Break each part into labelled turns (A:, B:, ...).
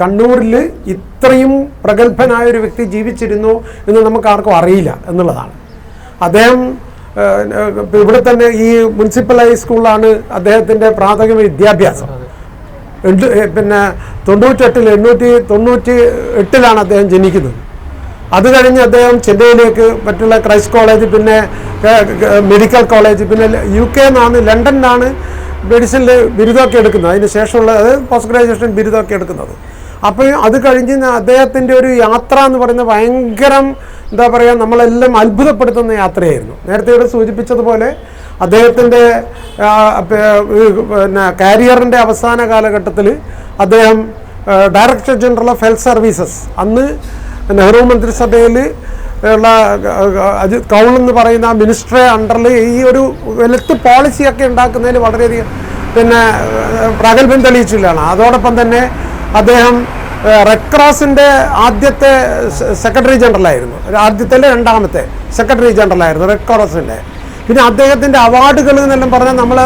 A: കണ്ണൂരിൽ ഇത്രയും പ്രഗത്ഭനായ ഒരു വ്യക്തി ജീവിച്ചിരുന്നു എന്ന് നമുക്ക് ആർക്കും അറിയില്ല എന്നുള്ളതാണ്. അദ്ദേഹം ഇവിടെ തന്നെ ഈ മുനിസിപ്പൽ ഹൈസ്കൂളിലാണ് അദ്ദേഹത്തിന്റെ പ്രാഥമിക വിദ്യാഭ്യാസം. പിന്നെ തൊണ്ണൂറ്റെട്ടിൽ എണ്ണൂറ്റി തൊണ്ണൂറ്റി എട്ടിലാണ് അദ്ദേഹം ജനിക്കുന്നത്. അത് കഴിഞ്ഞ് അദ്ദേഹം ചെന്നൈയിലേക്ക് മറ്റുള്ള ക്രൈസ്റ്റ് കോളേജ് പിന്നെ മെഡിക്കൽ കോളേജ് പിന്നെ യു കെ നിന്നാണ് ലണ്ടനിലാണ് മെഡിസിനിൽ ബിരുദമൊക്കെ എടുക്കുന്നത്. അതിന് ശേഷമുള്ള പോസ്റ്റ് ഗ്രാജുവേഷൻ ബിരുദമൊക്കെ എടുക്കുന്നത്. അപ്പോൾ അത് കഴിഞ്ഞ് അദ്ദേഹത്തിന്റെ ഒരു യാത്ര എന്ന് പറയുന്നത് ഭയങ്കരം എന്താ പറയുക നമ്മളെല്ലാം അത്ഭുതപ്പെടുത്തുന്ന യാത്രയായിരുന്നു. നേരത്തെ ഇവിടെ സൂചിപ്പിച്ചതുപോലെ അദ്ദേഹത്തിന്റെ പിന്നെ കാരിയറിന്റെ അവസാന കാലഘട്ടത്തിൽ അദ്ദേഹം director general of health services അന്ന് നെഹ്റു മന്ത്രിസഭയിൽ ഉള്ള അജിത് കൗൾ എന്ന് പറയുന്ന മിനിസ്റ്ററെ അണ്ടറിൽ ഈ ഒരു വെലുത്ത് പോളിസിയൊക്കെ ഉണ്ടാക്കുന്നതിൽ വളരെയധികം പിന്നെ പ്രഗത്ഭം തെളിയിച്ചില്ലാണ്. അതോടൊപ്പം തന്നെ അദ്ദേഹം റെഡ് ക്രോസിന്റെ ആദ്യത്തെ സെക്രട്ടറി ജനറലായിരുന്നു ആദ്യത്തെ രണ്ടാമത്തെ സെക്രട്ടറി ജനറൽ ആയിരുന്നു റെഡ് ക്രോസിന്റെ പിന്നെ അദ്ദേഹത്തിന്റെ അവാർഡുകൾ എന്നെല്ലാം പറഞ്ഞാൽ നമ്മൾ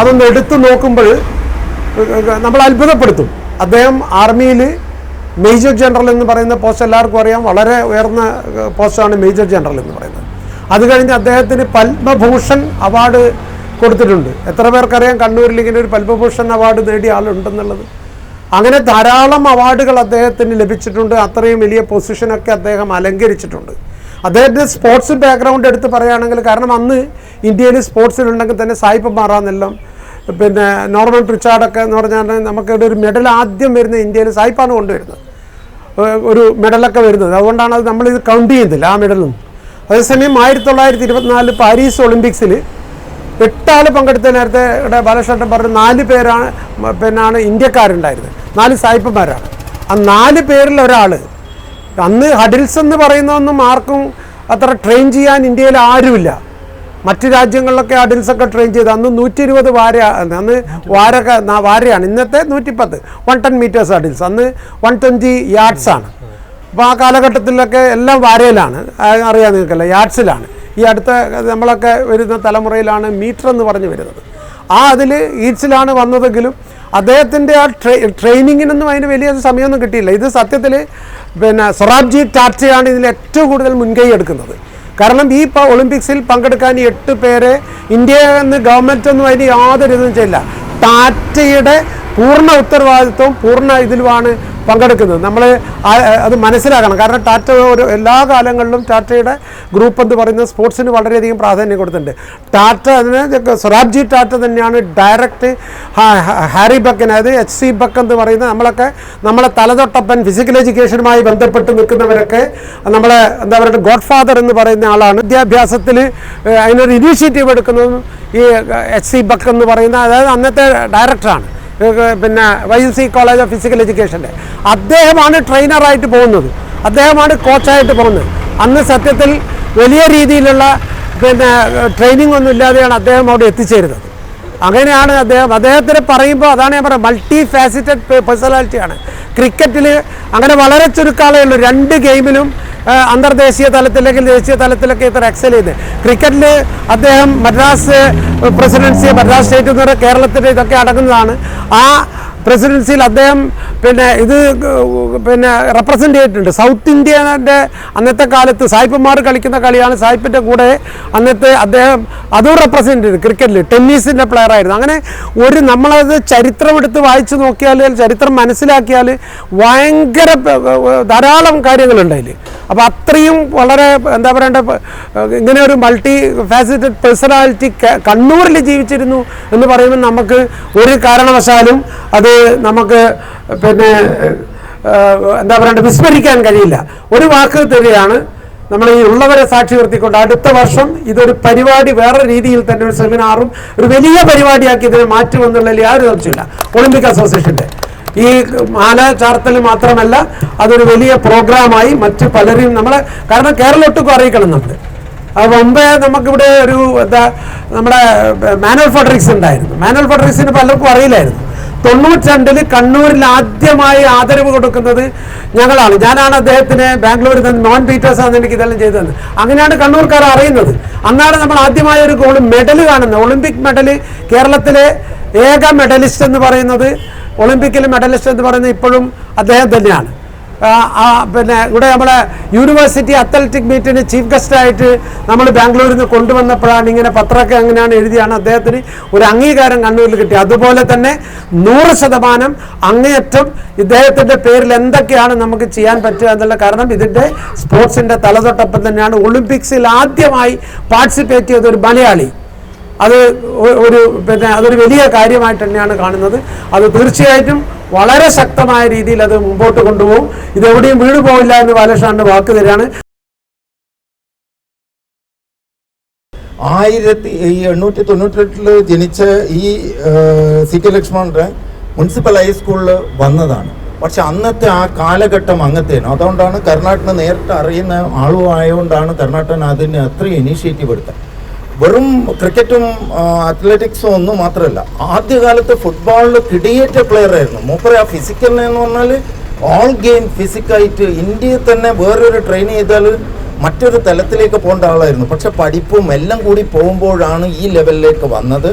A: അതൊന്ന് എടുത്തു നോക്കുമ്പോൾ നമ്മൾ അത്ഭുതപ്പെടുത്തും. അദ്ദേഹം ആർമിയിൽ മേജർ ജനറൽ എന്ന് പറയുന്ന പോസ്റ്റ് എല്ലാവർക്കും അറിയാം വളരെ ഉയർന്ന പോസ്റ്റാണ് മേജർ ജനറൽ എന്ന് പറയുന്നത്. അത് കഴിഞ്ഞ് അദ്ദേഹത്തിന് പത്മഭൂഷൺ അവാർഡ് കൊടുത്തിട്ടുണ്ട്. എത്ര പേർക്കറിയാം കണ്ണൂരിൽ ഇങ്ങനെ ഒരു പത്മഭൂഷൺ അവാർഡ് നേടിയ ആളുണ്ടെന്നുള്ളത്? അങ്ങനെ ധാരാളം അവാർഡുകൾ അദ്ദേഹത്തിന് ലഭിച്ചിട്ടുണ്ട്. അത്രയും വലിയ പൊസിഷനൊക്കെ അദ്ദേഹം അലങ്കരിച്ചിട്ടുണ്ട്. അദ്ദേഹത്തിന്റെ സ്പോർട്സ് ബാക്ക്ഗ്രൗണ്ട് എടുത്ത് പറയുകയാണെങ്കിൽ കാരണം അന്ന് ഇന്ത്യയിൽ സ്പോർട്സിലുണ്ടെങ്കിൽ തന്നെ സായിപ്പ് മാറാന്നെല്ലാം പിന്നെ നോർമൽ പ്രിച്ചാർഡൊക്കെ എന്ന് പറഞ്ഞാൽ നമുക്കിവിടെ ഒരു മെഡൽ ആദ്യം വരുന്ന ഇന്ത്യയിൽ സായിപ്പാണ് കൊണ്ടുവരുന്നത്. ഒരു മെഡലൊക്കെ വരുന്നത്. അതുകൊണ്ടാണ് അത് നമ്മളിത് കൗണ്ട് ചെയ്യുന്നില്ല ആ മെഡലും അതേസമയം ആയിരത്തി തൊള്ളായിരത്തി ഇരുപത്തിനാല് പാരീസ് ഒളിമ്പിക്സിൽ എട്ടാൾ പങ്കെടുത്ത നേരത്തെ ബാലകൃഷ്ണൻ പറഞ്ഞു നാല് പേരാണ് പിന്നാണ് ഇന്ത്യക്കാരുണ്ടായിരുന്നത്. നാല് സായിപ്പന്മാരാണ്. ആ നാല് പേരിൽ ഒരാൾ അന്ന് ഹഡിൽസ് എന്ന് പറയുന്നതൊന്നും ആർക്കും അത്ര ട്രെയിൻ ചെയ്യാൻ ഇന്ത്യയിൽ ആരുമില്ല. മറ്റ് രാജ്യങ്ങളിലൊക്കെ ഹഡിൽസൊക്കെ ട്രെയിൻ ചെയ്ത് അന്ന് നൂറ്റി ഇരുപത് വാര അന്ന് വാരൊക്കെ വാരയാണ്. ഇന്നത്തെ നൂറ്റിപ്പത്ത് വൺ ടെൻ മീറ്റേഴ്സ് ഹഡിൽസ്. അന്ന് വൺ ട്വന്റി യാർഡ്സ് ആണ്. അപ്പോൾ ആ കാലഘട്ടത്തിലൊക്കെ എല്ലാം വാരയിലാണ്. അറിയാൻ അറിയാം നിങ്ങൾക്കല്ല യാർഡ്സിലാണ് ഈ അടുത്ത നമ്മളൊക്കെ വരുന്ന തലമുറയിലാണ് മീറ്റർ എന്ന് പറഞ്ഞ് വരുന്നത്. ആ അതിൽ ഈറ്റ്സിലാണ് വന്നതെങ്കിലും അദ്ദേഹത്തിന്റെ ആ ട്രെ ട്രെയിനിങ്ങിനൊന്നും അതിന് വലിയ സമയമൊന്നും കിട്ടിയില്ല. ഇത് സത്യത്തിൽ പിന്നെ സൊറാബ്ജി ടാറ്റയാണ് ഇതിൽ ഏറ്റവും കൂടുതൽ മുൻകൈ എടുക്കുന്നത്. കാരണം ഈ ഒളിമ്പിക്സിൽ പങ്കെടുക്കാൻ എട്ട് പേരെ ഇന്ത്യ എന്ന് ഗവൺമെന്റ് ഒന്നും അതിന് യാതൊരു ഇതും ചെയ്യില്ല. ടാറ്റയുടെ പൂർണ ഉത്തരവാദിത്വം പൂർണ ഇതിലുമാണ് പങ്കെടുക്കുന്നത്. നമ്മൾ അത് മനസ്സിലാക്കണം. കാരണം ടാറ്റ ഒരു എല്ലാ കാലങ്ങളിലും ടാറ്റയുടെ ഗ്രൂപ്പ് എന്ന് പറയുന്നത് സ്പോർട്സിന് വളരെയധികം പ്രാധാന്യം കൊടുത്തിട്ടുണ്ട്. ടാറ്റ അതിന് സൊറാബ്ജി ടാറ്റ തന്നെയാണ് ഡയറക്റ്റ് ഹാരി ബക്കൻ അതായത് എച്ച് സി ബക്ക് എന്ന് പറയുന്ന നമ്മളൊക്കെ നമ്മളെ തലതൊട്ടപ്പൻ ഫിസിക്കൽ എഡ്യൂക്കേഷനുമായി ബന്ധപ്പെട്ട് നിൽക്കുന്നവരൊക്കെ നമ്മളെ എന്താ പറയുക ഗോഡ് ഫാദർ എന്ന് പറയുന്ന ആളാണ്. വിദ്യാഭ്യാസത്തിൽ അതിനൊരു ഇനീഷ്യേറ്റീവ് എടുക്കുന്നതും ഈ എച്ച് സി ബക്ക് എന്ന് പറയുന്ന അതായത് അന്നത്തെ ഡയറക്ടറാണ് പിന്നെ Y M C college of physical എഡ്യൂക്കേഷന്റെ അദ്ദേഹമാണ് ട്രെയിനറായിട്ട് പോകുന്നത്. അദ്ദേഹമാണ് കോച്ചായിട്ട് പോകുന്നത്. അന്ന് സത്യത്തിൽ വലിയ രീതിയിലുള്ള പിന്നെ ട്രെയിനിങ് ഒന്നും ഇല്ലാതെയാണ് അദ്ദേഹം അവിടെ എത്തിച്ചേരുന്നത്. അങ്ങനെയാണ് അദ്ദേഹം അദ്ദേഹത്തിന് പറയുമ്പോൾ അതാണ് ഞാൻ പറയുന്നത് മൾട്ടി ഫാസിറ്റഡ് പേഴ്സണാലിറ്റിയാണ് ക്രിക്കറ്റിൽ അങ്ങനെ വളരെ ചുരുക്കാളേ ഉള്ളൂ. രണ്ട് ഗെയിമിലും അന്തർദേശീയ തലത്തിലേക്ക് ദേശീയ തലത്തിലൊക്കെ ഇത്ര എക്സൽ ചെയ്ത്. ക്രിക്കറ്റിൽ അദ്ദേഹം മദ്രാസ് പ്രസിഡൻസി മദ്രാസ് സ്റ്റേറ്റ് എന്ന് പറയുന്ന കേരളത്തിന്റെ ഇതൊക്കെ അടങ്ങുന്നതാണ്. ആ പ്രസിഡൻസിയിൽ അദ്ദേഹം പിന്നെ ഇത് പിന്നെ റെപ്രസെന്റ് ചെയ്തിട്ടുണ്ട്. സൗത്ത് ഇന്ത്യന്റെ അന്നത്തെ കാലത്ത് സായിപ്പന്മാർ കളിക്കുന്ന കളിയാണ് സായിപ്പിന്റെ കൂടെ അന്നത്തെ അദ്ദേഹം അതും റെപ്രസെന്റ് ചെയ്തു. ക്രിക്കറ്റിൽ ടെന്നീസിന്റെ പ്ലെയർ ആയിരുന്നു. അങ്ങനെ ഒരു നമ്മളത് ചരിത്രം എടുത്ത് വായിച്ചു നോക്കിയാൽ ചരിത്രം മനസ്സിലാക്കിയാൽ ഭയങ്കര ധാരാളം കാര്യങ്ങളുണ്ട് അതിൽ അപ്പോൾ അത്രയും വളരെ എന്താ പറയേണ്ട ഇങ്ങനെ ഒരു മൾട്ടി ഫാസിറ്റഡ് പേഴ്സണാലിറ്റി കണ്ണൂരിൽ ജീവിച്ചിരുന്നു എന്ന് പറയുമ്പോൾ നമുക്ക് ഒരു കാരണവശാലും അത് നമുക്ക് പിന്നെ എന്താ പറയണ്ട വിസ്മരിക്കാൻ കഴിയില്ല. ഒരു വാക്ക് തരികയാണ്. നമ്മൾ ഈ ഉള്ളവരെ സാക്ഷി നിർത്തിക്കൊണ്ട് അടുത്ത വർഷം ഇതൊരു പരിപാടി വേറെ രീതിയിൽ തന്നെ ഒരു സെമിനാറും ഒരു വലിയ പരിപാടിയാക്കി ഇതിനെ മാറ്റുമെന്നുള്ളതിൽ യാതൊരു സംശയമില്ല ഒളിമ്പിക് അസോസിയേഷന്റെ. ഈ മാല ചാർത്തൽ മാത്രമല്ല അതൊരു വലിയ പ്രോഗ്രാമായി മറ്റ് പലരും നമ്മളെ കാരണം കേരളം ഒട്ടുക്കും അറിയിക്കണം നമ്മൾ അത് മുമ്പേ നമുക്കിവിടെ ഒരു എന്താ നമ്മുടെ മാനുവൽ ഫെഡറിക്സ് ഉണ്ടായിരുന്നു. മാനുവൽ ഫെഡറിക്സിന് പലർക്കും അറിയില്ലായിരുന്നു. തൊണ്ണൂറ്റിരണ്ടിൽ കണ്ണൂരിൽ ആദ്യമായി ആദരവ് കൊടുക്കുന്നത് ഞങ്ങളാണ്. ഞാനാണ് അദ്ദേഹത്തിന് ബാംഗ്ലൂരിൽ നിന്ന് നോൺ പീറ്റേഴ്സ് ആണ് എനിക്ക് ഇതെല്ലാം ചെയ്തു അങ്ങനെയാണ് കണ്ണൂർക്കാർ അറിയുന്നത്. അന്നാണ് നമ്മൾ ആദ്യമായ ഒരു ഗോൾ മെഡൽ കാണുന്നത്. ഒളിമ്പിക് മെഡൽ കേരളത്തിലെ ഏക മെഡലിസ്റ്റ് എന്ന് പറയുന്നത് ഒളിമ്പിക്കിലെ മെഡലിസ്റ്റ് എന്ന് പറയുന്നത് ഇപ്പോഴും അദ്ദേഹം തന്നെയാണ്. പിന്നെ ഇവിടെ നമ്മളെ യൂണിവേഴ്സിറ്റി അത്ലറ്റിക് മീറ്റിന് ചീഫ് ഗസ്റ്റായിട്ട് നമ്മൾ ബാംഗ്ലൂരിൽ നിന്ന് കൊണ്ടുവന്നപ്പോഴാണ് ഇങ്ങനെ പത്രമൊക്കെ അങ്ങനെയാണ് എഴുതിയാണ് അദ്ദേഹത്തിന് ഒരു അംഗീകാരം കണ്ണൂരിൽ കിട്ടി. അതുപോലെ തന്നെ നൂറ് ശതമാനം അങ്ങേയറ്റം ഇദ്ദേഹത്തിന്റെ പേരിൽ എന്തൊക്കെയാണ് നമുക്ക് ചെയ്യാൻ പറ്റുക എന്നുള്ള കാരണം ഇതിന്റെ സ്പോർട്സിന്റെ തലതൊട്ടൊപ്പം തന്നെയാണ്. ഒളിമ്പിക്സിൽ ആദ്യമായി പാർട്ടിസിപ്പേറ്റ് ചെയ്ത ഒരു മലയാളി. അത് ഒരു പിന്നെ അതൊരു വലിയ കാര്യമായിട്ട് തന്നെയാണ് കാണുന്നത്. അത് തീർച്ചയായിട്ടും വളരെ ശക്തമായ രീതിയിൽ അത് മുമ്പോട്ട് കൊണ്ടുപോകും. ഇതെവിടെയും വീണു പോകില്ല എന്ന് ബാലകൃഷ്ണന്റെ വാക്ക് തരികയാണ്.
B: ആയിരത്തി എണ്ണൂറ്റി തൊണ്ണൂറ്റെട്ടിൽ ജനിച്ച ഈ സി കെ ലക്ഷ്മണന്റെ മുനിസിപ്പൽ ഹൈസ്കൂളിൽ വന്നതാണ്. പക്ഷെ അന്നത്തെ ആ കാലഘട്ടം അങ്ങത്തേനു. അതുകൊണ്ടാണ് കർണാടകനെ നേരിട്ട് അറിയുന്ന ആളുമായതുകൊണ്ടാണ് കർണാടകൻ അതിന് അത്രയും ഇനീഷ്യേറ്റീവ് എടുത്തത്. വെറും ക്രിക്കറ്റും അത്ലറ്റിക്സും ഒന്നും മാത്രമല്ല. ആദ്യകാലത്ത് ഫുട്ബോളിൽ കിടിയേറ്റ പ്ലെയർ ആയിരുന്നു. മൂപ്പറ ആ ഫിസിക്കൽ എന്ന് പറഞ്ഞാൽ ഓൾ ഗെയിം ഫിസിക്കായിട്ട് ഇന്ത്യയിൽ തന്നെ വേറൊരു ട്രെയിൻ ചെയ്താൽ മറ്റൊരു തലത്തിലേക്ക് പോകേണ്ട ആളായിരുന്നു. പക്ഷെ പഠിപ്പും എല്ലാം കൂടി പോകുമ്പോഴാണ് ഈ ലെവലിലേക്ക് വന്നത്.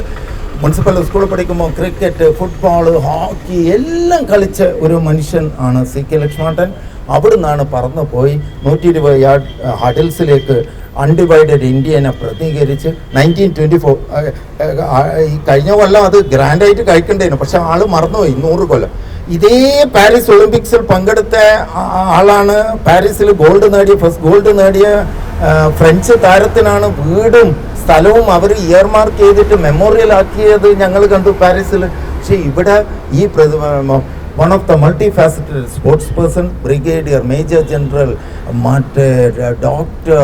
B: മുനിസിപ്പൽ സ്കൂളിൽ പഠിക്കുമ്പോൾ ക്രിക്കറ്റ് ഫുട്ബോൾ ഹോക്കി എല്ലാം കളിച്ച ഒരു മനുഷ്യൻ ആണ് സി കെ ലക്ഷ്മണൻ അവിടുന്നാണ് പറന്നു പോയി നൂറ്റി ഇരുപത് യാർഡ് ഹഡിൽസിലേക്ക് അൺഡിവൈഡഡ് ഇന്ത്യനെ പ്രതികരിച്ച് നയന്റീൻ ട്വന്റി ഫോർ ഈ കഴിഞ്ഞ കൊല്ലം അത് ഗ്രാൻഡായിട്ട് കഴിക്കേണ്ടതിന് പക്ഷെ ആൾ മറന്നുപോയി നൂറ് കൊല്ലം. ഇതേ പാരീസ് ഒളിമ്പിക്സിൽ പങ്കെടുത്ത ആളാണ് പാരീസിൽ ഗോൾഡ് നേടിയ ഫസ്റ്റ് ഗോൾഡ് നേടിയ ഫ്രഞ്ച് താരത്തിനാണ് വീടും സ്ഥലവും അവർ ഇയർമാർക്ക് ചെയ്തിട്ട് മെമ്മോറിയൽ ആക്കിയത് ഞങ്ങൾ കണ്ടു പാരീസിൽ പക്ഷേ ഇവിടെ ഈ one of of the multifaceted sports person, brigadier, major general, മറ്റേ ഡോക്ടർ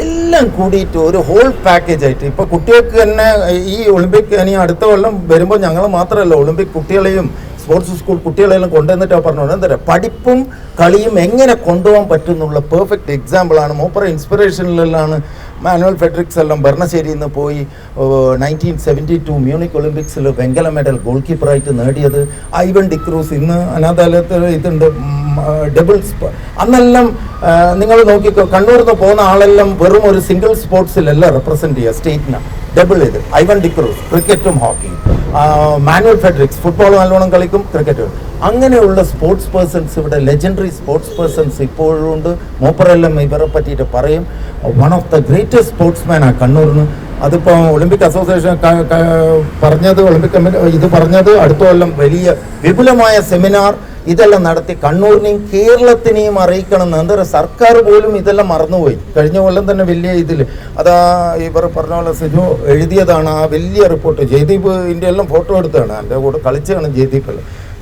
B: എല്ലാം കൂടിയിട്ട് ഒരു ഹോൾ പാക്കേജ് ആയിട്ട്. ഇപ്പൊ കുട്ടികൾക്ക് തന്നെ ഈ ഒളിമ്പിക് ഇനി അടുത്ത കൊല്ലം വരുമ്പോൾ ഞങ്ങൾ മാത്രമല്ല ഒളിമ്പിക് കുട്ടികളെയും സ്പോർട്സ് സ്കൂൾ കുട്ടികളെല്ലാം കൊണ്ടുവന്നിട്ട് പറഞ്ഞു എന്താ പറയുക? പഠിപ്പും കളിയും എങ്ങനെ കൊണ്ടുപോകാൻ പറ്റുന്നുള്ള പെർഫെക്റ്റ് എക്സാമ്പിളാണ് മൂപ്പറ ഇൻസ്പിറേഷനിലാണ് മാനുവൽ ഫെഡറിക്സ് എല്ലാം ഭരണശ്ശേരിയിൽ നിന്ന് പോയി നയന്റീൻ സെവന്റി ടു മ്യൂണിക് ഒളിമ്പിക്സിൽ വെങ്കല മെഡൽ ഗോൾ കീപ്പറായിട്ട് നേടിയത്. ഐവൻ ഡിക്രൂസ് ഇന്ന് അനാഥാലയത്തിൽ ഇതുണ്ട്. ഡബിൾസ് അന്നെല്ലാം നിങ്ങൾ നോക്കി കണ്ണൂർ നിന്ന് പോകുന്ന ആളെല്ലാം വെറും ഒരു സിംഗിൾ സ്പോർട്സിലല്ല റെപ്രസെന്റ് ചെയ്യുക സ്റ്റേറ്റിനാണ് ഡബിൾ ഇത്. ഐവൻ ഡിക്രൂസ് ക്രിക്കറ്റും ഹോക്കിയും മാനുവൽ ഫെഡറിക്സ് ഫുട്ബോൾ നല്ലോണം കളിക്കും ക്രിക്കറ്റ് അങ്ങനെയുള്ള സ്പോർട്സ് പേഴ്സൺസ് ഇവിടെ ലെജൻഡറി സ്പോർട്സ് പേഴ്സൺസ് ഇപ്പോഴും ഉണ്ട്. മൂപ്പറെല്ലാം ഇവരെ പറ്റിയിട്ട് പറയും. One of the greatest sportsman ആ കണ്ണൂരിന്. അതിപ്പോൾ ഒളിമ്പിക് അസോസിയേഷൻ പറഞ്ഞത് ഒളിമ്പിക് കമ്മിറ്റി ഇത് പറഞ്ഞത് അടുത്ത കൊല്ലം വലിയ വിപുലമായ സെമിനാർ ഇതെല്ലാം നടത്തി കണ്ണൂരിനെയും കേരളത്തിനെയും അറിയിക്കണം എന്താ സർക്കാർ പോലും ഇതെല്ലാം മറന്നുപോയി. കഴിഞ്ഞ കൊല്ലം തന്നെ വലിയ ഇതിൽ അതാ ഇവർ പറഞ്ഞ പോലെ സിജു എഴുതിയതാണ് ആ വലിയ റിപ്പോർട്ട്. ജയ്ദീപ് ഇന്ത്യ എല്ലാം ഫോട്ടോ എടുത്താണ് എന്റെ കൂടെ കളിച്ചാണ് ജയ്ദീപ്.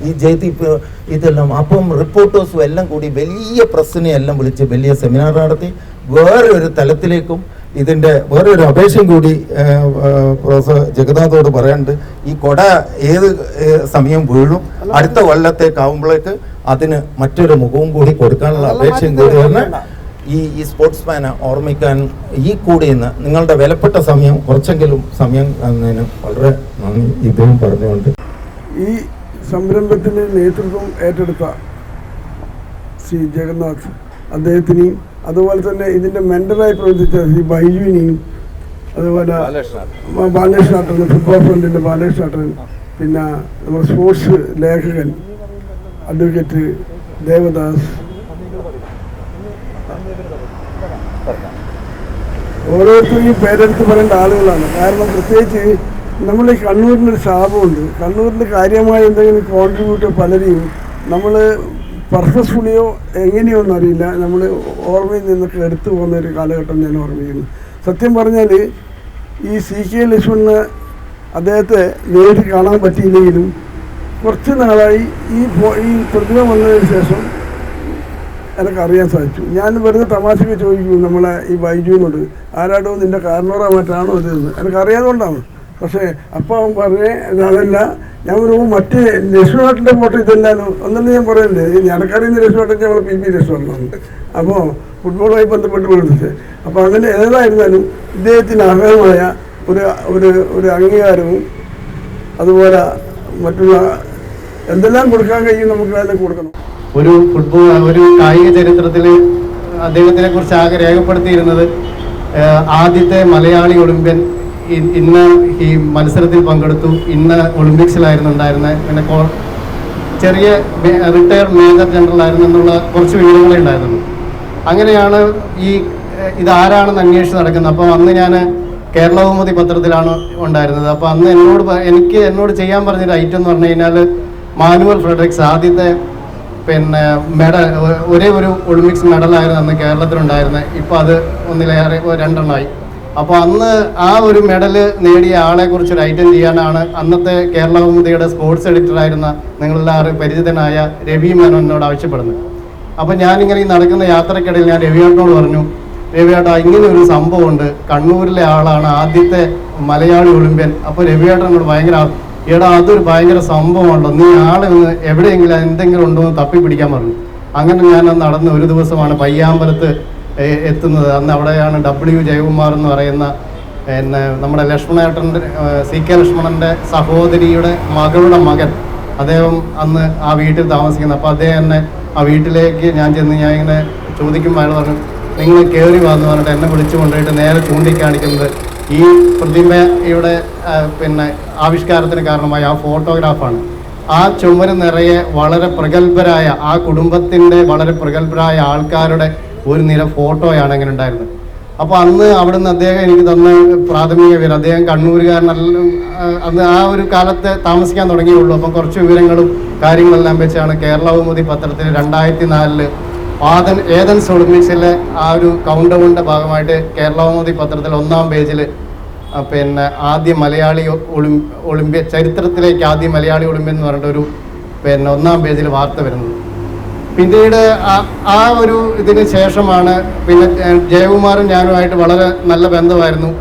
B: ഈ ജയ്ദീപ് ഇതെല്ലാം അപ്പം റിപ്പോർട്ടേഴ്സും എല്ലാം കൂടി വലിയ പ്രസ്സിനെ എല്ലാം വിളിച്ച് വലിയ സെമിനാർ നടത്തി. വേറെ ഒരു തലത്തിലേക്കും ഇതിന്റെ വേറൊരു അപേക്ഷയും കൂടി പ്രൊഫസർ ജഗന്നാഥോട് പറയാനുണ്ട്. ഈ കൊട ഏത് സമയം വീഴും അടുത്ത കൊല്ലത്തേക്കാവുമ്പോഴേക്ക് അതിന് മറ്റൊരു മുഖവും കൂടി കൊടുക്കാനുള്ള അപേക്ഷയും കൂടി തന്നെ ഈ ഈ സ്പോർട്സ്മാനെ ഓർമ്മിക്കാൻ ഈ കൂടി നിന്ന് നിങ്ങളുടെ വിലപ്പെട്ട സമയം കുറച്ചെങ്കിലും സമയം തന്നതിന് വളരെ നന്ദി. ഇദ്ദേഹം പറഞ്ഞുകൊണ്ട്.
C: ഈ സംരംഭത്തിന് നേതൃത്വം ഏറ്റെടുത്ത ശ്രീ ജഗന്നാഥ് അദ്ദേഹത്തിനെയും അതുപോലെ തന്നെ ഇതിന്റെ മെന്ററായി പ്രവർത്തിച്ച ശ്രീ ബൈജുവിനെയും അതുപോലെ ബാലേഷ് ബാലകൃഷ്ണ ഏട്ടൻ ഫുട്ബോൾ ഫ്രണ്ടിന്റെ ബാലകൃഷ്ണ നാട്ടൻ പിന്നെ നമ്മുടെ സ്പോർട്സ് ലേഖകൻ അഡ്വക്കേറ്റ് ദേവദാസ്. ഓരോരുത്തരെയും പേരെടുത്ത് പറയേണ്ട ആളുകളാണ്. കാരണം പ്രത്യേകിച്ച് നമ്മൾ ഈ കണ്ണൂരിനൊരു ശാപമുണ്ട്. കണ്ണൂരിൽ കാര്യമായ എന്തെങ്കിലും കോൺട്രിബ്യൂട്ട് പലരെയും നമ്മൾ പർപ്പസ്ഫുള്ളിയോ എങ്ങനെയോ എന്നറിയില്ല നമ്മൾ ഓർമ്മയിൽ നിന്നൊക്കെ എടുത്തു പോകുന്ന ഒരു കാലഘട്ടം ഞാൻ ഓർമ്മിക്കുന്നു. സത്യം പറഞ്ഞാൽ ഈ സി കെ ലക്ഷ്മണന് അദ്ദേഹത്തെ നേരിട്ട് കാണാൻ പറ്റിയില്ലെങ്കിലും കുറച്ച് നാളായി ഈ ഈ പ്രതിമ വന്നതിന് ശേഷം എനിക്ക് അറിയാൻ സാധിച്ചു. ഞാൻ വെറുതെ തമാശക്ക് ചോദിക്കും നമ്മളെ ഈ ബൈജുവിനോട് ആരാടോ നിന്റെ കാരണോറ മറ്റാണോ ഇതെന്ന് എനിക്ക് അറിയാതുകൊണ്ടാണ് പക്ഷേ അപ്പം അവൻ പറഞ്ഞേ അതല്ല ഞാൻ ഒരു മറ്റേ ലക്ഷ്മണേട്ടന്റെ ഫോട്ടോ ഇതല്ലാലോ ഒന്നല്ല ഞാൻ പറയണ്ടേ ഈ ഞനക്കറിയുന്ന ലക്ഷ്മണേട്ടൻ ഞങ്ങൾ പി. പി. ലക്ഷ്മണനാണ് അപ്പോൾ ഫുട്ബോളുമായി ബന്ധപ്പെട്ട് പ്രവർത്തിച്ചത് അപ്പോൾ അങ്ങനെ ഏതായിരുന്നാലും ഇദ്ദേഹത്തിന് അർഹമായ ഒരു ഒരു ഒരു അംഗീകാരവും അതുപോലെ മറ്റുള്ള എന്തെല്ലാം കൊടുക്കാൻ കഴിയും നമുക്ക് അതിനെ കൊടുക്കണം.
D: ഒരു ഫുട്ബോൾ ഒരു കായിക ചരിത്രത്തിൽ അദ്ദേഹത്തിനെ കുറിച്ച് ആകെ രേഖപ്പെടുത്തിയിരുന്നത് ആദ്യത്തെ മലയാളി ഒളിമ്പ്യൻ ഇന്ന് ഈ മത്സരത്തിൽ പങ്കെടുത്തു. ഇന്ന് ഒളിമ്പിക്സിലായിരുന്നു ഉണ്ടായിരുന്നത് പിന്നെ ചെറിയ റിട്ടയർഡ് മേജർ ജനറൽ ആയിരുന്നു എന്നുള്ള കുറച്ച് വിവരങ്ങളേ ഉണ്ടായിരുന്നു. അങ്ങനെയാണ് ഈ ഇതാരാണെന്ന് അന്വേഷിച്ച് നടക്കുന്നത്. അപ്പോൾ അന്ന് ഞാൻ കേരളകൗമുദി പത്രത്തിലാണ് ഉണ്ടായിരുന്നത്. അപ്പോൾ അന്ന് എന്നോട് എനിക്ക് എന്നോട് ചെയ്യാൻ പറഞ്ഞൊരു ഐറ്റം എന്ന് പറഞ്ഞു കഴിഞ്ഞാൽ മാനുവൽ ഫ്രെഡറിക്സ് ആദ്യത്തെ പിന്നെ മെഡൽ ഒരേ ഒരു ഒളിമ്പിക്സ് മെഡലായിരുന്നു അന്ന് കേരളത്തിലുണ്ടായിരുന്നത് ഇപ്പോൾ അത് ഒന്നിലേറെ രണ്ടെണ്ണമായി അപ്പോൾ അന്ന് ആ ഒരു മെഡൽ നേടിയ ആളെ കുറിച്ച് ഒരു ഐറ്റം ചെയ്യാനാണ് അന്നത്തെ കേരള കൗമുദിയുടെ സ്പോർട്സ് എഡിറ്ററായിരുന്ന നിങ്ങളെല്ലാവരും പരിചിതനായ രവി മേനോനോട് ആവശ്യപ്പെടുന്നത്. അപ്പോൾ ഞാനിങ്ങനെ ഈ നടക്കുന്ന യാത്രക്കിടയിൽ ഞാൻ രവിയേട്ടനോട് പറഞ്ഞു രവിയേട്ടാ ഇങ്ങനെ ഒരു സംഭവമുണ്ട്. കണ്ണൂരിലെ ആളാണ് ആദ്യത്തെ മലയാളി ഒളിമ്പ്യൻ. അപ്പോൾ രവിയേട്ടനോട് ഭയങ്കര എടാ അതൊരു ഭയങ്കര സംഭവമുണ്ടോ നീ ആളെ ഒന്ന് എവിടെയെങ്കിലും എന്തെങ്കിലും ഉണ്ടോ എന്ന് തപ്പി പിടിക്കാൻ പറഞ്ഞു. അങ്ങനെ ഞാൻ നടന്ന ഒരു ദിവസമാണ് പയ്യാമ്പലത്ത് എത്തുന്നത്. അന്ന് അവിടെയാണ് ഡബ്ല്യു ജയകുമാർ എന്ന് പറയുന്ന പിന്നെ നമ്മുടെ ലക്ഷ്മണേട്ടന്റെ സി കെ ലക്ഷ്മണന്റെ സഹോദരിയുടെ മകളുടെ മകൻ. അദ്ദേഹം അന്ന് ആ വീട്ടിൽ താമസിക്കുന്നത് അപ്പോൾ അദ്ദേഹം എന്നെ ആ വീട്ടിലേക്ക് ഞാൻ ചെന്ന് ഞാൻ ഇങ്ങനെ അയാൾ പറഞ്ഞു നിങ്ങൾ കയറി വന്നു പറഞ്ഞിട്ട് എന്നെ വിളിച്ചു കൊണ്ടുപോയിട്ട് നേരെ ചൂണ്ടിക്കാണിക്കുന്നത് ഈ പ്രതിമയുടെ പിന്നെ ആവിഷ്കാരത്തിന് കാരണമായ ആ ഫോട്ടോഗ്രാഫാണ്. ആ ചുമര് നിറയെ വളരെ പ്രഗത്ഭരായ ആ കുടുംബത്തിന്റെ വളരെ പ്രഗത്ഭരായ ആൾക്കാരുടെ ഒരു നില ഫോട്ടോയാണ് അങ്ങനെ ഉണ്ടായിരുന്നത്. അപ്പോൾ അന്ന് അവിടുന്ന് അദ്ദേഹം എനിക്ക് തന്ന പ്രാഥമിക വിവരം അദ്ദേഹം കണ്ണൂരുകാരനല്ല അന്ന് ആ ഒരു കാലത്ത് താമസിക്കാൻ തുടങ്ങിയുള്ളൂ. അപ്പം കുറച്ച് വിവരങ്ങളും കാര്യങ്ങളെല്ലാം വെച്ചാണ് കേരള കൗമുദി പത്രത്തിൽ രണ്ടായിരത്തി നാലിൽ ആദൻ ഏതൻസ് ഒളിമ്പിക്സിലെ ആ ഒരു കൗണ്ട് ഡൗണിന്റെ ഭാഗമായിട്ട് കേരള കൗമുദി പത്രത്തിൽ ഒന്നാം പേജിൽ പിന്നെ ആദ്യ മലയാളി ഒളിം ഒളിമ്പ്യ ചരിത്രത്തിലേക്ക് ആദ്യ മലയാളി ഒളിമ്പ്യൻ എന്ന് പറഞ്ഞിട്ട് ഒരു പിന്നെ ഒന്നാം പേജിൽ വാർത്ത വരുന്നത്. പിന്നീട് ആ- ഒരു ഇതിന് ശേഷമാണ് പിന്നെ ജയകുമാറും ഞാനുമായിട്ട് വളരെ നല്ല ബന്ധമായിരുന്നു.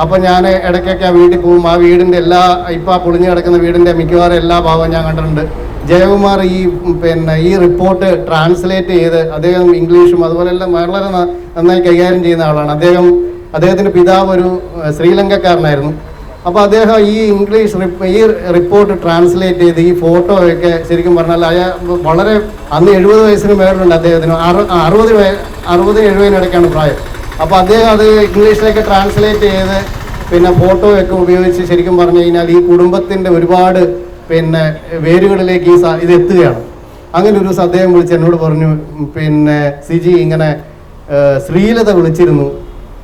D: അപ്പോൾ ഞാൻ ഇടയ്ക്കൊക്കെ ആ വീട്ടിൽ പോകും. ആ വീടിന്റെ എല്ലാ ഇപ്പോൾ ആ പൊളിഞ്ഞു കിടക്കുന്ന വീടിന്റെ മിക്കവാറും എല്ലാ ഭാഗവും ഞാൻ കണ്ടിട്ടുണ്ട്. ജയകുമാർ ഈ പിന്നെ ഈ റിപ്പോർട്ട് ട്രാൻസ്ലേറ്റ് ചെയ്ത് അദ്ദേഹം ഇംഗ്ലീഷും അതുപോലെ എല്ലാം വളരെ നന്നായി കൈകാര്യം ചെയ്യുന്ന ആളാണ്. അദ്ദേഹം അദ്ദേഹത്തിന്റെ പിതാവ് ഒരു ശ്രീലങ്കക്കാരനായിരുന്നു. അപ്പോൾ അദ്ദേഹം ഈ ഇംഗ്ലീഷ് ഈ റിപ്പോർട്ട് ട്രാൻസ്ലേറ്റ് ചെയ്ത് ഈ ഫോട്ടോ ഒക്കെ ശരിക്കും പറഞ്ഞാൽ അയാൾ വളരെ അന്ന് എഴുപത് വയസ്സിന് മേലുണ്ട് അദ്ദേഹത്തിന്. അറു- അറുപത് അറുപത് എഴുപതിനിടയ്ക്കാണ് പ്രായം. അപ്പോൾ അദ്ദേഹം അത് ഇംഗ്ലീഷിലേക്ക് ട്രാൻസ്ലേറ്റ് ചെയ്ത് പിന്നെ ഫോട്ടോ ഒക്കെ ഉപയോഗിച്ച് ശരിക്കും പറഞ്ഞു കഴിഞ്ഞാൽ ഈ കുടുംബത്തിന്റെ ഒരുപാട് പിന്നെ വേരുകളിലേക്ക് ഈ ഇത് എത്തുകയാണ്. അങ്ങനെ ഒരു ദിവസം അദ്ദേഹം വിളിച്ച് എന്നോട് പറഞ്ഞു പിന്നെ സിജി ഇങ്ങനെ ശ്രീലത വിളിച്ചിരുന്നു.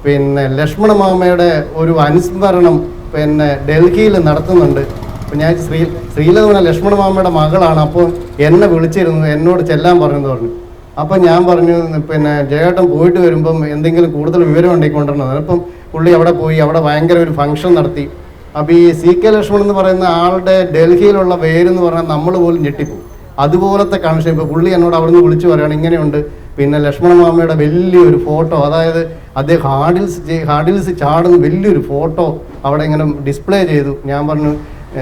D: പിന്നെ ലക്ഷ്മണ മാമയുടെ ഒരു അനുസ്മരണം പിന്നെ ഡൽഹിയിൽ നടത്തുന്നുണ്ട്. അപ്പം ഞാൻ ശ്രീ ശ്രീലത പറഞ്ഞ ലക്ഷ്മണ മാമയുടെ മകളാണ്. അപ്പോൾ എന്നെ വിളിച്ചിരുന്നു എന്നോട് ചെല്ലാൻ പറഞ്ഞെന്ന് പറഞ്ഞു. അപ്പം ഞാൻ പറഞ്ഞു പിന്നെ ജയേട്ടൻ പോയിട്ട് വരുമ്പം എന്തെങ്കിലും കൂടുതൽ വിവരം ഉണ്ടെങ്കിൽ കൊണ്ടുവരണം അപ്പം പുള്ളി അവിടെ പോയി അവിടെ ഭയങ്കര ഒരു ഫംഗ്ഷൻ നടത്തി. അപ്പോൾ ഈ സി കെ ലക്ഷ്മൺ എന്ന് പറയുന്ന ആളുടെ ഡൽഹിയിലുള്ള പേരെന്ന് പറഞ്ഞാൽ നമ്മൾ പോലും ഞെട്ടിപ്പോകും. അതുപോലത്തെ കണക്ഷൻ ഇപ്പോൾ പുള്ളി എന്നോട് അവിടുന്ന് വിളിച്ചു പറയുകയാണ് ഇങ്ങനെയുണ്ട്. പിന്നെ ലക്ഷ്മണ മാമയുടെ വലിയൊരു ഫോട്ടോ അതായത് അദ്ദേഹം ഹാഡിൽസ് ഹാഡിൽസ് ചാടുന്ന വലിയൊരു ഫോട്ടോ അവിടെ ഇങ്ങനെ ഡിസ്പ്ലേ ചെയ്തു. ഞാൻ പറഞ്ഞു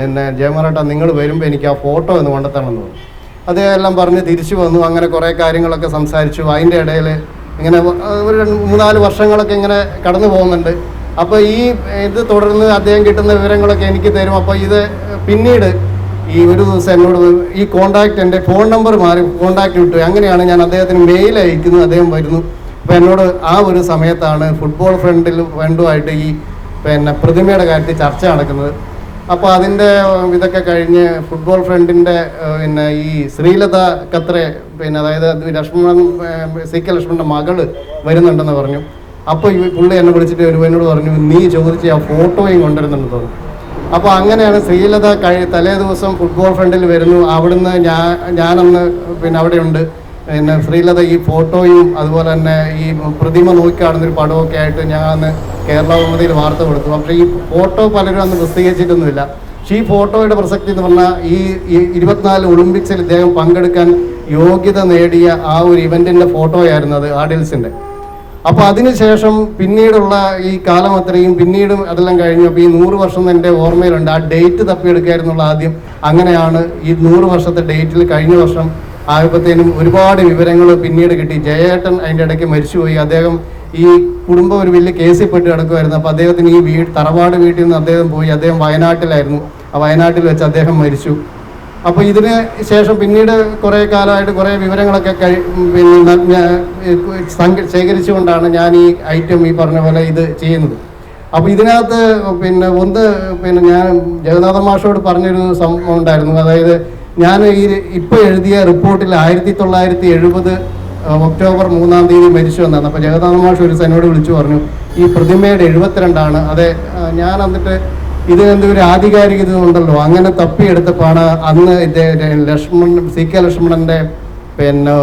D: എന്നെ ജയമറാട്ട നിങ്ങൾ വരുമ്പോൾ എനിക്ക് ആ ഫോട്ടോ ഒന്ന് കൊണ്ടെത്തണം എന്ന് പറഞ്ഞു. അദ്ദേഹം എല്ലാം പറഞ്ഞ് തിരിച്ചു വന്നു. അങ്ങനെ കുറേ കാര്യങ്ങളൊക്കെ സംസാരിച്ചു. അതിന്റെ ഇടയിൽ ഇങ്ങനെ ഒരു മൂന്നാൽ വർഷങ്ങളൊക്കെ ഇങ്ങനെ കടന്നു പോകുന്നുണ്ട്. അപ്പോൾ ഈ ഇത് തുടർന്ന് അദ്ദേഹം കിട്ടുന്ന വിവരങ്ങളൊക്കെ എനിക്ക് തരും. അപ്പോൾ ഇത് പിന്നീട് ഈ ഒരു ദിവസം എന്നോട് ഈ കോണ്ടാക്ട് എന്റെ ഫോൺ നമ്പർ മാറി കോണ്ടാക്ട് കിട്ടുക അങ്ങനെയാണ് ഞാൻ അദ്ദേഹത്തിന് മെയിൽ അയക്കുന്നു. അദ്ദേഹം വരുന്നു. അപ്പോൾ എന്നോട് ആ ഒരു സമയത്താണ് ഫുട്ബോൾ ഫ്രണ്ടിൽ ഫ്രണ്ടുമായിട്ട് ഈ പിന്നെ പ്രതിമയുടെ കാര്യത്തിൽ ചർച്ച നടക്കുന്നത്. അപ്പോൾ അതിന്റെ ഇതൊക്കെ കഴിഞ്ഞ് ഫുട്ബോൾ ഫ്രണ്ടിന്റെ പിന്നെ ഈ ശ്രീലത കത്രേ പിന്നെ അതായത് ലക്ഷ്മണൻ സി കെ ലക്ഷ്മണന്റെ മകൾ വരുന്നുണ്ടെന്ന് പറഞ്ഞു. അപ്പോൾ ഈ പുള്ളി എന്നെ വിളിച്ചിട്ട് ഒരു പറഞ്ഞു നീ ചോദിച്ച് ആ ഫോട്ടോയും കൊണ്ടുവരുന്നുണ്ടെന്ന് തോന്നുന്നു. അപ്പോൾ അങ്ങനെയാണ് ശ്രീലത കഴി തലേ ദിവസം ഫുട്ബോൾ ഫ്രണ്ടിൽ വരുന്നു. അവിടുന്ന് ഞാൻ ഞാനന്ന് പിന്നെ അവിടെയുണ്ട്. പിന്നെ ശ്രീലത ഈ ഫോട്ടോയും അതുപോലെ തന്നെ ഈ പ്രതിമ നോക്കിക്കാണുന്നൊരു പടമൊക്കെ ആയിട്ട് ഞാൻ അന്ന് കേരള ഭൂമിയിൽ വാർത്ത കൊടുത്തു. പക്ഷേ ഈ ഫോട്ടോ പലരും അന്ന് പ്രസിദ്ധീകരിച്ചിട്ടൊന്നുമില്ല. പക്ഷേ ഈ ഫോട്ടോയുടെ പ്രസക്തി എന്ന് പറഞ്ഞാൽ ഈ ഇരുപത്തിനാല് ഒളിമ്പിക്സിൽ ഇദ്ദേഹം പങ്കെടുക്കാൻ യോഗ്യത നേടിയ ആ ഒരു ഇവന്റിന്റെ ഫോട്ടോയായിരുന്നു അത് ആഡിൽസിന്റെ അപ്പോൾ അതിനുശേഷം പിന്നീടുള്ള ഈ കാലം അത്രയും പിന്നീടും അതെല്ലാം കഴിഞ്ഞു. അപ്പോൾ ഈ നൂറ് വർഷം എന്റെ ഓർമ്മയിലുണ്ട്. ആ ഡേറ്റ് തപ്പിയെടുക്കായിരുന്നുള്ള ആദ്യം. അങ്ങനെയാണ് ഈ നൂറ് വർഷത്തെ ഡേറ്റിൽ കഴിഞ്ഞ വർഷം ആയപ്പോഴത്തേനും ഒരുപാട് വിവരങ്ങൾ പിന്നീട് കിട്ടി. ജയേട്ടൻ അതിന്റെ ഇടയ്ക്ക് മരിച്ചുപോയി. അദ്ദേഹം ഈ കുടുംബം ഒരു വലിയ കേസിൽ പെട്ട് കിടക്കുമായിരുന്നു അപ്പോൾ അദ്ദേഹത്തിന് ഈ വീട് തറവാട് വീട്ടിൽ നിന്ന് അദ്ദേഹം പോയി. അദ്ദേഹം വയനാട്ടിലായിരുന്നു. ആ വയനാട്ടിൽ വെച്ച് അദ്ദേഹം മരിച്ചു. അപ്പോൾ ഇതിന് ശേഷം പിന്നീട് കുറേ കാലമായിട്ട് കുറേ വിവരങ്ങളൊക്കെ പിന്നെ ശേഖരിച്ചുകൊണ്ടാണ് ഞാൻ ഈ ഐറ്റം ഈ പറഞ്ഞ പോലെ ഇത് ചെയ്യുന്നത്. അപ്പോൾ ഇതിനകത്ത് പിന്നെ ഒന്ന് പിന്നെ ഞാൻ ജഗന്നാഥ മാഷോട് പറഞ്ഞൊരു സംഭവം ഉണ്ടായിരുന്നു. അതായത് ഞാൻ ഈ ഇപ്പോൾ എഴുതിയ റിപ്പോർട്ടിൽ ആയിരത്തി തൊള്ളായിരത്തി എഴുപത് ഒക്ടോബർ മൂന്നാം തീയതി മരിച്ചു എന്നാണ്. അപ്പോൾ ജഗന്നാഥ മാഷ് ഒരു സൈനോട് വിളിച്ചു പറഞ്ഞു ഈ പ്രതിമയുടെ എഴുപത്തിരണ്ടാണ്. അതെ ഞാൻ എന്നിട്ട് ഇത് എന്തൊരു ആധികാരികത ഉണ്ടല്ലോ. അങ്ങനെ തപ്പിയെടുത്തപ്പോഴാണ് അന്ന് ഇദ്ദേഹം ലക്ഷ്മൺ സി കെ ലക്ഷ്മണന്റെ പിന്നെ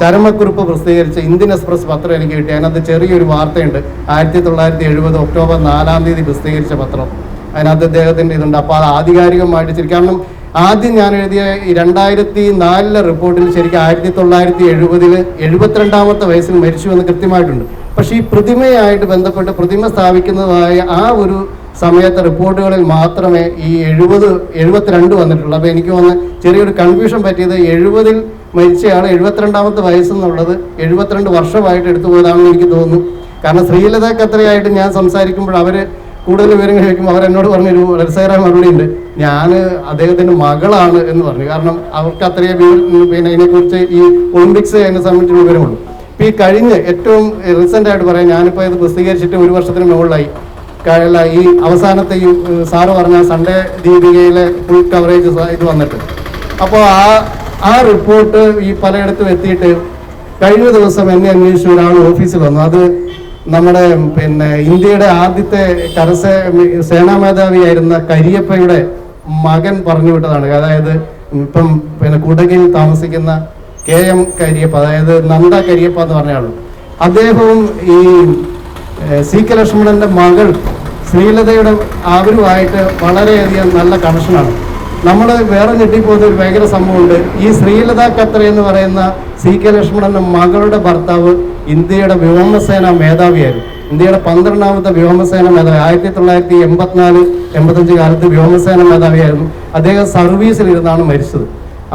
D: ചരമക്കുറിപ്പ് പ്രസിദ്ധീകരിച്ച ഇന്ത്യൻ എക്സ്പ്രസ് പത്രം എനിക്ക് കിട്ടി. അതിനകത്ത് ചെറിയൊരു വാർത്തയുണ്ട്. ആയിരത്തി തൊള്ളായിരത്തി എഴുപത് ഒക്ടോബർ നാലാം തീയതി പ്രസിദ്ധീകരിച്ച പത്രം. അതിനകത്ത് അദ്ദേഹത്തിന്റെ ഇതുണ്ട്. അപ്പോൾ അത് ആധികാരികമായിട്ട് ശരി കാരണം ആദ്യം ഞാൻ എഴുതിയ രണ്ടായിരത്തി നാലിലെ റിപ്പോർട്ടിൽ ശരിക്കും ആയിരത്തി തൊള്ളായിരത്തി എഴുപതിൽ എഴുപത്തിരണ്ടാമത്തെ വയസ്സിൽ മരിച്ചു എന്ന് കൃത്യമായിട്ടുണ്ട്. പക്ഷെ ഈ പ്രതിമയായിട്ട് ബന്ധപ്പെട്ട് പ്രതിമ സ്ഥാപിക്കുന്നതായ ആ ഒരു സമയത്തെ റിപ്പോർട്ടുകളിൽ മാത്രമേ ഈ എഴുപത് എഴുപത്തിരണ്ട് വന്നിട്ടുള്ളൂ. അപ്പോൾ എനിക്ക് വന്ന് ചെറിയൊരു കൺഫ്യൂഷൻ പറ്റിയത് എഴുപതിൽ മരിച്ചയാൾ എഴുപത്തിരണ്ടാമത്തെ വയസ്സെന്നുള്ളത് എഴുപത്തിരണ്ട് വർഷമായിട്ട് എടുത്തു പോയതാണെന്ന് എനിക്ക് തോന്നുന്നു. കാരണം ശ്രീലത കത്രയായിട്ട് ഞാൻ സംസാരിക്കുമ്പോൾ അവർ കൂടുതൽ വിവരങ്ങൾ ചോദിക്കുമ്പോൾ അവർ എന്നോട് പറഞ്ഞൊരു രസകരമായ മറുപടി ഉണ്ട്. ഞാൻ അദ്ദേഹത്തിന്റെ മകളാണ് എന്ന് പറഞ്ഞു. കാരണം അവർക്ക് അത്രയേ പിന്നെ ഇതിനെക്കുറിച്ച് ഈ ഒളിമ്പിക്സ് എന്നെ സംബന്ധിച്ച് വിവരമുള്ളൂ. ഇപ്പം ഈ കഴിഞ്ഞ് ഏറ്റവും റീസെന്റ് ആയിട്ട് പറയാം ഞാനിപ്പോൾ ഇത് പ്രസിദ്ധീകരിച്ചിട്ട് ഒരു വർഷത്തിന് മുകളിലായി. കഴിയുള്ള ഈ അവസാനത്തെ ഈ സാറ് പറഞ്ഞ സൺഡേ ദീപികയിലെ ഫുൾ കവറേജ് ഇത് വന്നിട്ട്. അപ്പോൾ ആ ആ റിപ്പോർട്ട് ഈ പലയിടത്തും എത്തിയിട്ട് കഴിഞ്ഞ ദിവസം എന്നെ അന്വേഷിച്ച ഒരാൾ ഓഫീസിൽ വന്നു. അത് നമ്മുടെ പിന്നെ ഇന്ത്യയുടെ ആദ്യത്തെ കരസേ സേനാ മേധാവിയായിരുന്ന കരിയപ്പയുടെ മകൻ പറഞ്ഞു വിട്ടതാണ്. അതായത് ഇപ്പം പിന്നെ കുടകിൽ താമസിക്കുന്ന കെ എം കരിയപ്പ അതായത് നന്ദ കരിയപ്പ എന്ന് പറഞ്ഞ അദ്ദേഹവും ഈ സി കെ ലക്ഷ്മണന്റെ മകൾ ശ്രീലതയുടെ അവരുമായിട്ട് വളരെയധികം നല്ല കണക്ഷനാണ് നമ്മൾ വേറെ ഞെട്ടിപ്പോകുന്ന ഒരു ഭയങ്കര സംഭവമുണ്ട്. ഈ ശ്രീലത കത്ര എന്ന് പറയുന്ന സി കെ ലക്ഷ്മണന്റെ മകളുടെ ഭർത്താവ് ഇന്ത്യയുടെ വ്യോമസേന മേധാവിയായിരുന്നു. ഇന്ത്യയുടെ പന്ത്രണ്ടാമത്തെ വ്യോമസേന മേധാവി ആയിരത്തി തൊള്ളായിരത്തി എൺപത്തിനാല് എൺപത്തഞ്ച് കാലത്ത് വ്യോമസേന മേധാവിയായിരുന്നു. അദ്ദേഹം സർവീസിലിരുന്നാണ് മരിച്ചത്.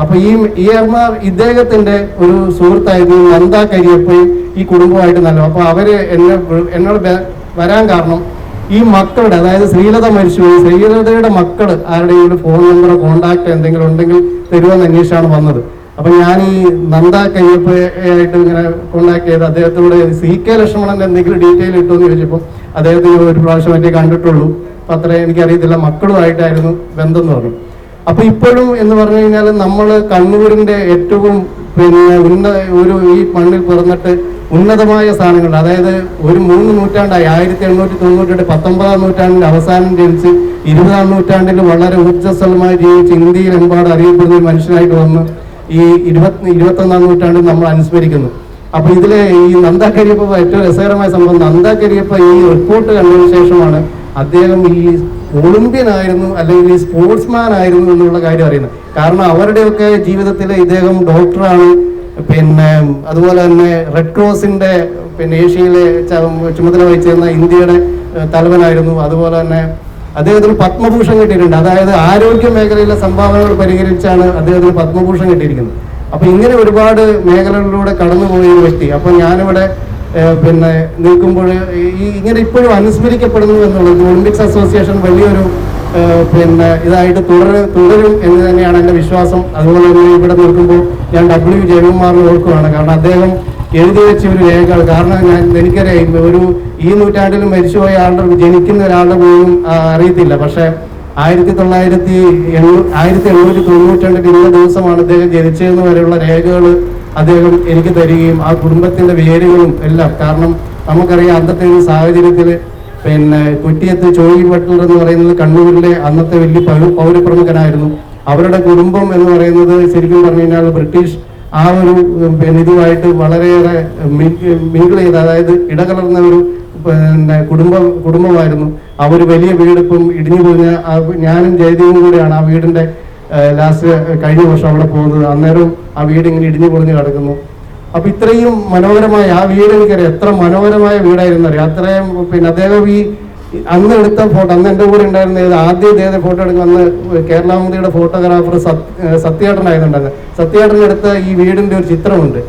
D: അപ്പൊ ഈ ഈ അമ്മ ഇദ്ദേഹത്തിന്റെ ഒരു സുഹൃത്തായിരുന്നു നന്ദ കരിയപ്പയും ഈ കുടുംബമായിട്ട് നല്ല അപ്പൊ അവർ എന്നെ എന്നോട് വരാൻ കാരണം ഈ മക്കളുടെ അതായത് ശ്രീലത മരിച്ചുപോയി ശ്രീലതയുടെ മക്കൾ ആരുടെയും ഫോൺ നമ്പറോ കോണ്ടാക്ട് എന്തെങ്കിലും ഉണ്ടെങ്കിൽ തരുമെന്ന് അന്വേഷിച്ചാണ് വന്നത്. അപ്പൊ ഞാൻ ഈ നന്ദ കയ്യപ്പയായിട്ട് ഇങ്ങനെ കോണ്ടാക്ട് ചെയ്ത് അദ്ദേഹത്തോട് സി കെ ലക്ഷ്മണന്റെ എന്തെങ്കിലും ഡീറ്റെയിൽ എന്ന് ചോദിച്ചപ്പോൾ അദ്ദേഹത്തിന് ഒരു പ്രാവശ്യം മറ്റേ കണ്ടിട്ടുള്ളൂ. അത്രേ എനിക്കറിയത്തില്ല മക്കളുമായിട്ടായിരുന്നു ബന്ധം എന്ന് പറഞ്ഞു. അപ്പൊ ഇപ്പോഴും എന്ന് പറഞ്ഞു കഴിഞ്ഞാൽ നമ്മൾ കണ്ണൂരിന്റെ ഏറ്റവും പിന്നെ ഉന്ന ഒരു ഈ മണ്ണിൽ പിറന്നിട്ട് ഉന്നതമായ സ്ഥാനങ്ങൾ അതായത് ഒരു മൂന്ന് നൂറ്റാണ്ടായി ആയിരത്തി എണ്ണൂറ്റി തൊണ്ണൂറ്റി പത്തൊമ്പതാം നൂറ്റാണ്ടിന്റെ അവസാനം ജനിച്ച് ഇരുപതാം നൂറ്റാണ്ടിൽ വളരെ ഊർജസ്വലമായി ജീവിച്ച് ഇന്ത്യയിലെമ്പാട് അറിയപ്പെടുന്ന ഒരു മനുഷ്യനായിട്ട് വന്ന് ഈ ഇരുപത്തി ഇരുപത്തൊന്നാം നൂറ്റാണ്ടിൽ നമ്മൾ അനുസ്മരിക്കുന്നു. അപ്പൊ ഇതിലെ ഈ നന്ദ കരിയപ്പ ഏറ്റവും രസകരമായ സംഭവം നന്ദ കരിയപ്പ ഈ റിപ്പോർട്ട് കണ്ടതിന് ശേഷമാണ് അദ്ദേഹം ഈ ഒളിമ്പ്യൻ ആയിരുന്നു അല്ലെങ്കിൽ ഈ സ്പോർട്സ്മാൻ ആയിരുന്നു എന്നുള്ള കാര്യം അറിയുന്നത്. കാരണം അവരുടെയൊക്കെ ജീവിതത്തിൽ ഇദ്ദേഹം ഡോക്ടറാണ് പിന്നെ അതുപോലെ തന്നെ റെഡ് ക്രോസിന്റെ പിന്നെ ഏഷ്യയിലെ ചുമതല വഹിച്ചിരുന്ന ഇന്ത്യയുടെ തലവനായിരുന്നു. അതുപോലെ തന്നെ അദ്ദേഹത്തിന് പത്മഭൂഷൺ കിട്ടിയിട്ടുണ്ട്. അതായത് ആരോഗ്യ മേഖലയിലെ സംഭാവനകൾ പരിഹരിച്ചാണ് അദ്ദേഹത്തിന് പത്മഭൂഷൺ കിട്ടിയിരിക്കുന്നത്. അപ്പൊ ഇങ്ങനെ ഒരുപാട് മേഖലകളിലൂടെ കടന്നുപോയ ഒരു വ്യക്തി. അപ്പൊ ഞാനിവിടെ പിന്നെ നിൽക്കുമ്പോൾ ഈ ഇങ്ങനെ ഇപ്പോഴും അനുസ്മരിക്കപ്പെടുന്നു എന്നുള്ളത് ഒളിമ്പിക്സ് അസോസിയേഷൻ വലിയൊരു പിന്നെ ഇതായിട്ട് തുടരും തുടരും എന്ന് തന്നെയാണ് എന്റെ വിശ്വാസം. അതുപോലെ തന്നെ ഇവിടെ നിൽക്കുമ്പോൾ ഞാൻ ഡബ്ല്യു ജയകുമാറിനെ ഓർക്കുകയാണ്. കാരണം അദ്ദേഹം എഴുതി വെച്ച ഒരു രേഖകൾ. കാരണം ഞാൻ എനിക്കറിയാം ഒരു ഈ നൂറ്റാണ്ടിൽ മരിച്ചുപോയ ആളുടെ ജനിക്കുന്ന ഒരാളുടെ പോലും അറിയത്തില്ല. പക്ഷെ ആയിരത്തി തൊള്ളായിരത്തി എണ്ണൂ ആയിരത്തി എണ്ണൂറ്റി തൊണ്ണൂറ്റി ഇന്ന ദിവസമാണ് അദ്ദേഹം ജനിച്ചതെന്ന് വരെയുള്ള രേഖകൾ അദ്ദേഹം എനിക്ക് തരികയും ആ കുടുംബത്തിന്റെ പേരുകളും എല്ലാം. കാരണം നമുക്കറിയാം അന്നത്തെ ഒരു സാഹചര്യത്തിൽ പിന്നെ കുറ്റിയത്ത് ചോയി ബട്ട്ലർ എന്ന് പറയുന്നത് കണ്ണൂരിലെ അന്നത്തെ വലിയ പൗര- പൗരപ്രമുഖനായിരുന്നു. അവരുടെ കുടുംബം എന്ന് പറയുന്നത് ശരിക്കും പറഞ്ഞു കഴിഞ്ഞാൽ ബ്രിട്ടീഷ് ആ ഒരു പിന്നെ ഇതുമായിട്ട് വളരെയേറെ മിങ്കിൾ ചെയ്ത് അതായത് ഇടകലർന്ന ഒരു പിന്നെ കുടുംബം കുടുംബമായിരുന്നു. ഒരു വലിയ വീടിപ്പം ഇടിഞ്ഞു പോഞ്ഞ ആ ഞാനും ജയദീവും കൂടെയാണ് ആ വീടിന്റെ ലാസ്റ്റ് കഴിഞ്ഞ വർഷം അവിടെ പോകുന്നത്. അന്നേരം ആ വീട് ഇങ്ങനെ ഇടിഞ്ഞു പൊളിഞ്ഞു കിടക്കുന്നു. അപ്പൊ ഇത്രയും മനോഹരമായ ആ വീട് എനിക്കറിയാം എത്ര മനോഹരമായ വീടായിരുന്നു അറിയാം. അത്രയും പിന്നെ അദ്ദേഹം ഈ അന്ന് എടുത്ത ഫോട്ടോ അന്ന് എന്റെ കൂടെ ഉണ്ടായിരുന്ന ഏത് ആദ്യം ഇദ്ദേഹത്തെ ഫോട്ടോ എടുക്കുന്ന അന്ന് കേരളാമതിയുടെ ഫോട്ടോഗ്രാഫർ സത്യേട്ടനായിരുന്നുണ്ടായിരുന്നു സത്യേട്ടൻ എടുത്ത ഈ വീടിന്റെ ഒരു ചിത്രമുണ്ട്.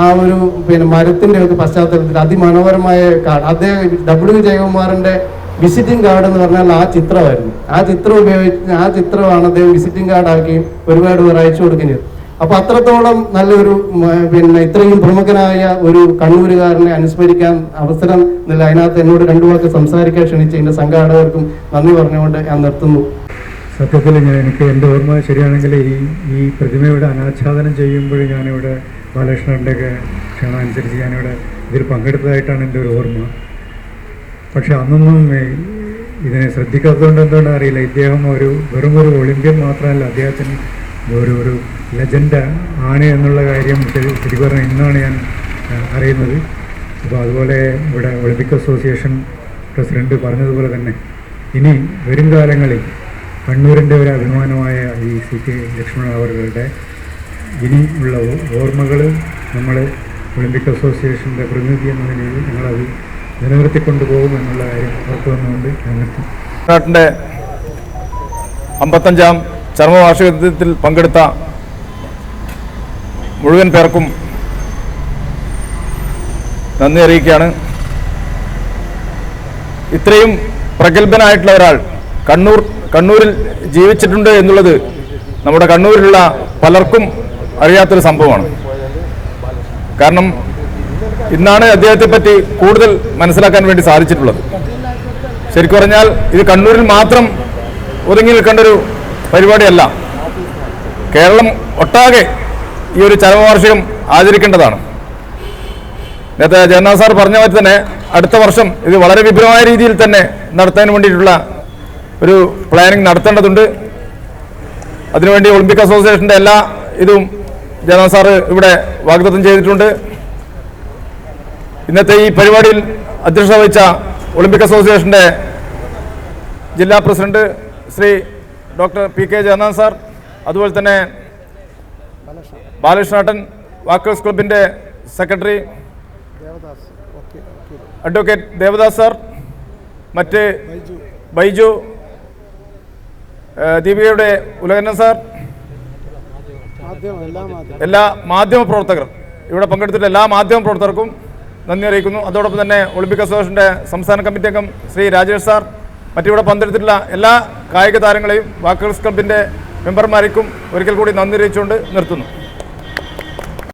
D: ആ ഒരു പിന്നെ മരത്തിന്റെ ഒക്കെ പശ്ചാത്തലത്തിൽ അതിമനോഹരമായ കാർഡ് അദ്ദേഹം ഡബ്ല്യു ജയകുമാറിന്റെ വിസിറ്റിംഗ് കാർഡ് എന്ന് പറഞ്ഞാൽ ആ ചിത്രമായിരുന്നു. ആ ചിത്രം ഉപയോഗിച്ച് ആ ചിത്രമാണ് അദ്ദേഹം വിസിറ്റിംഗ് കാർഡ് ആക്കി ഒരുപാട് പേർ അയച്ചു കൊടുക്കുകയും ചെയ്തു അപ്പൊ അത്രത്തോളം നല്ലൊരു പിന്നെ ഇത്രയും പ്രമുഖനായ ഒരു കണ്ണൂരുകാരനെ അനുസ്മരിക്കാൻ അവസരം നില അതിനകത്ത് എന്നോട് രണ്ടു വാക്ക് സംസാരിക്കാൻ ക്ഷണിച്ച എന്റെ സംഘാടകർക്കും നന്ദി പറഞ്ഞുകൊണ്ട് ഞാൻ നിർത്തുന്നു.
E: സത്യത്തിൽ ഞാൻ എനിക്ക് എന്റെ ഓർമ്മ ശരിയാണെങ്കിൽ ഈ ഈ പ്രതിമയുടെ അനാച്ഛാദനം ചെയ്യുമ്പോൾ ഞാനിവിടെ ബാലകൃഷ്ണന്റെയൊക്കെ ക്ഷണം അനുസരിച്ച് ഞാനിവിടെ ഇതിൽ പങ്കെടുത്തതായിട്ടാണ് എന്റെ ഒരു ഓർമ്മ. പക്ഷെ അന്നൊന്നും ഇതിനെ ശ്രദ്ധിക്കാത്തതുകൊണ്ട് എന്തുകൊണ്ടാണ് അറിയില്ല. ഇദ്ദേഹം ഒരു വെറും ഒരു ഒളിമ്പ്യൻ മാത്രമല്ല. അദ്ദേഹത്തിന് ഒരു ഒരു ലെജൻഡ് ആണ്. എന്നുള്ള കാര്യം ശരി പറഞ്ഞാൽ ഇന്നാണ് ഞാൻ അറിയുന്നത്. അപ്പോൾ അതുപോലെ ഇവിടെ ഒളിമ്പിക് അസോസിയേഷൻ പ്രസിഡന്റ് പറഞ്ഞതുപോലെ തന്നെ ഇനി വരും കാലങ്ങളിൽ കണ്ണൂരിന്റെ ഒരു അഭിമാനമായ ഈ സി കെ ലക്ഷ്മണൻ അവരുടെ ഇനി ഉള്ള ഓർമ്മകൾ നമ്മൾ ഒളിമ്പിക് അസോസിയേഷന്റെ പ്രതിനിധി എന്ന നിലയിൽ ഞങ്ങളത് നിലനിർത്തിക്കൊണ്ടു പോകും എന്നുള്ള കാര്യം ഉറപ്പ് വന്നുകൊണ്ട് ഞാൻ നിർത്തി
F: അമ്പത്തഞ്ചാം ചർമ്മവാർഷികത്തിൽ പങ്കെടുത്ത മുഴുവൻ പേർക്കും നന്ദി അറിയിക്കുകയാണ്. ഇത്രയും പ്രഗത്ഭനായിട്ടുള്ള ഒരാൾ കണ്ണൂർ കണ്ണൂരിൽ ജീവിച്ചിട്ടുണ്ട് എന്നുള്ളത് നമ്മുടെ കണ്ണൂരിലുള്ള പലർക്കും അറിയാത്തൊരു സംഭവമാണ്. കാരണം ഇന്നാണ് അദ്ദേഹത്തെ പറ്റി കൂടുതൽ മനസ്സിലാക്കാൻ വേണ്ടി സാധിച്ചിട്ടുള്ളത്. ശരിക്കും പറഞ്ഞാൽ ഇത് കണ്ണൂരിൽ മാത്രം ഒതുങ്ങി നിൽക്കേണ്ട ഒരു പരിപാടിയല്ല. കേരളം ഒട്ടാകെ ഈ ഒരു ചരമവാർഷികം ആചരിക്കേണ്ടതാണ്. നേരത്തെ ജഗന്നാഥ് സാർ പറഞ്ഞ പോലെ തന്നെ അടുത്ത വർഷം ഇത് വളരെ വിപുലമായ രീതിയിൽ തന്നെ നടത്താൻ വേണ്ടിയിട്ടുള്ള ഒരു പ്ലാനിങ് നടത്തേണ്ടതുണ്ട്. അതിനുവേണ്ടി ഒളിമ്പിക് അസോസിയേഷന്റെ എല്ലാ ഇതും ജഗന്നാഥ് സാറ് ഇവിടെ വാഗ്ദത്തം ചെയ്തിട്ടുണ്ട്. ഇന്നത്തെ ഈ പരിപാടിയിൽ അധ്യക്ഷത വഹിച്ച ഒളിമ്പിക് അസോസിയേഷന്റെ ജില്ലാ president Shri doctor P K Jagannath sir അതുപോലെ തന്നെ ബാലകൃഷ്ണാട്ടൻ വാക്കേഴ്സ് ക്ലബിന്റെ സെക്രട്ടറി അഡ്വക്കേറ്റ് ദേവദാസ് സാർ മറ്റ് ബൈജു ദീപികയുടെ ഉലകന്നൻ സാർ എല്ലാ മാധ്യമ പ്രവർത്തകർ ഇവിടെ പങ്കെടുത്തിട്ട് എല്ലാ മാധ്യമ പ്രവർത്തകർക്കും നന്ദി അറിയിക്കുന്നു. അതോടൊപ്പം തന്നെ ഒളിമ്പിക് അസോസിയേഷന്റെ സംസ്ഥാന കമ്മിറ്റി അംഗം ശ്രീ രാജേഷ് സാർ മറ്റിവിടെ പങ്കെടുത്തിട്ടുള്ള എല്ലാ കായിക താരങ്ങളെയും വാക്കേഴ്സ് ക്ലബിന്റെ മെമ്പർമാർക്കും ഒരിക്കൽ കൂടി നന്ദി അറിയിച്ചുകൊണ്ട് നിർത്തുന്നു.